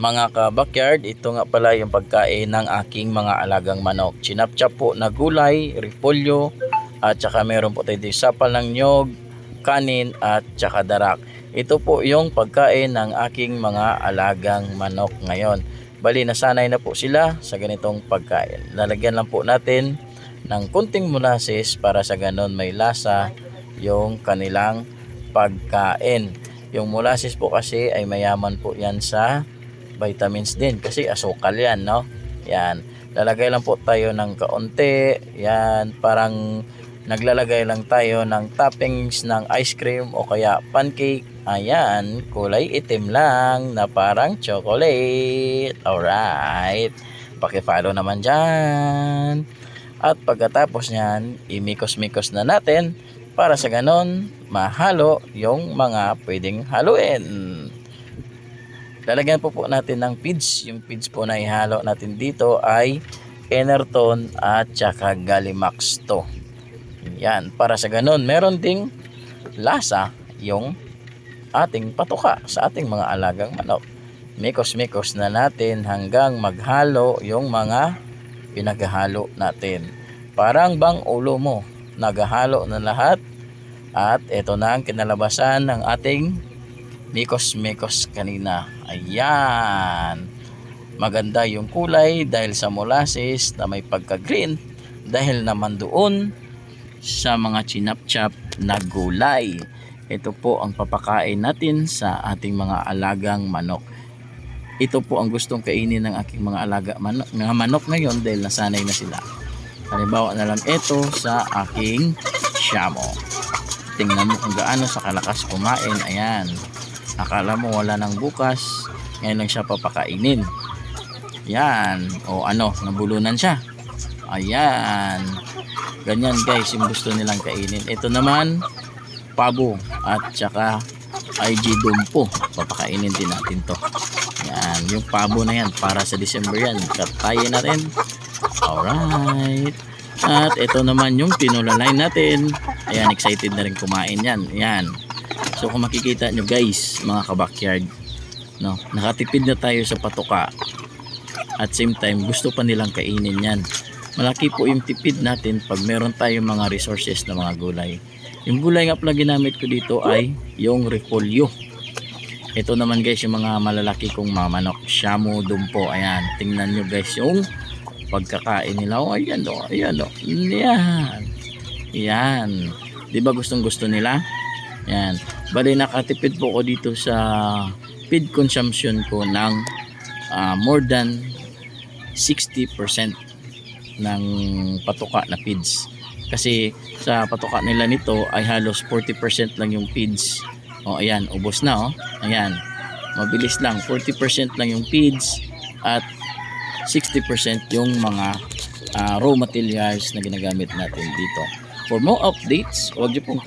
mga ka-backyard, ito nga pala yung pagkain ng aking mga alagang manok. Chinapchap po na gulay, repolyo, at saka meron po tayo sapal ng nyog, kanin, at saka darak. Ito po yung pagkain ng aking mga alagang manok ngayon. Bali, nasanay na po sila sa ganitong pagkain. Lalagyan lang po natin ng kunting molasses para sa ganon may lasa yung kanilang pagkain. Yung molasses po kasi ay mayaman po yan sa vitamins din kasi asukal yan, no? Yan. Lalagay lang po tayo ng kaunti. Yan, parang naglalagay lang tayo ng toppings ng ice cream o kaya pancake. Ayan, kulay itim lang na parang chocolate. Alright. Pakifollow naman dyan. At pagkatapos niyan, imikos-mikos na natin para sa ganon mahalo yung mga pwedeng haluin. Lalagyan po po natin ng feeds. Yung feeds po na ihalo natin dito ay Enerton at saka Galimax to. Yan, para sa ganon meron ding lasa yung ating patuka sa ating mga alagang manok. Mikos-mikos na natin hanggang maghalo yung mga pinaghalo natin. Parang bang ulo mo, naghahalo na lahat at ito na ang kinalabasan ng ating mikos-mikos kanina. Ayan. Maganda yung kulay dahil sa molasses na may pagka-green dahil naman doon sa mga chinap-chap na gulay. Ito po ang papakain natin sa ating mga alagang manok. Ito po ang gustong kainin ng aking mga alaga manok, mga manok ngayon dahil nasanay na sila. Halimbawa na lang ito sa aking shamo. Tingnan mo kung gaano sa kalakas kumain. Ayan. Akala mo wala nang bukas. Ngayon lang siya papakainin. Yan. O ano, nabulunan siya. Ayan. Ganyan guys yung gusto nilang kainin. Ito naman, pabo at saka IG dumpo. Papakainin din natin to. Yan. Yung pabo na yan para sa December yan. Katayin na rin. Alright. At ito naman yung tinulalay natin. Ayan, excited na rin kumain yan. Ayan. So kung makikita nyo guys, mga kabakyard, no, nakatipid na tayo sa patuka. At same time, gusto pa nilang kainin yan. Malaki po yung tipid natin pag meron tayong mga resources na mga gulay. Yung gulay nga pala ginamit ko dito ay yung repolyo. Ito naman guys yung mga malalaki kong mamanok. Shamu, dumpo. Ayan. Tingnan nyo guys yung pagkakain nila. Oh, ayan o. Ayan o. Yan. Yan. Di ba gustong gusto nila? Yan. Bali nakatipid po ko dito sa feed consumption ko ng ah, more than 60% ng patuka na feeds. Kasi sa patuka nila nito ay halos 40% lang yung feeds. O ayan, ubos na oh. Ayan. Mabilis lang. 40% lang yung feeds at 60% yung mga ah, raw materials na ginagamit natin dito. For more updates, huwag niyo pong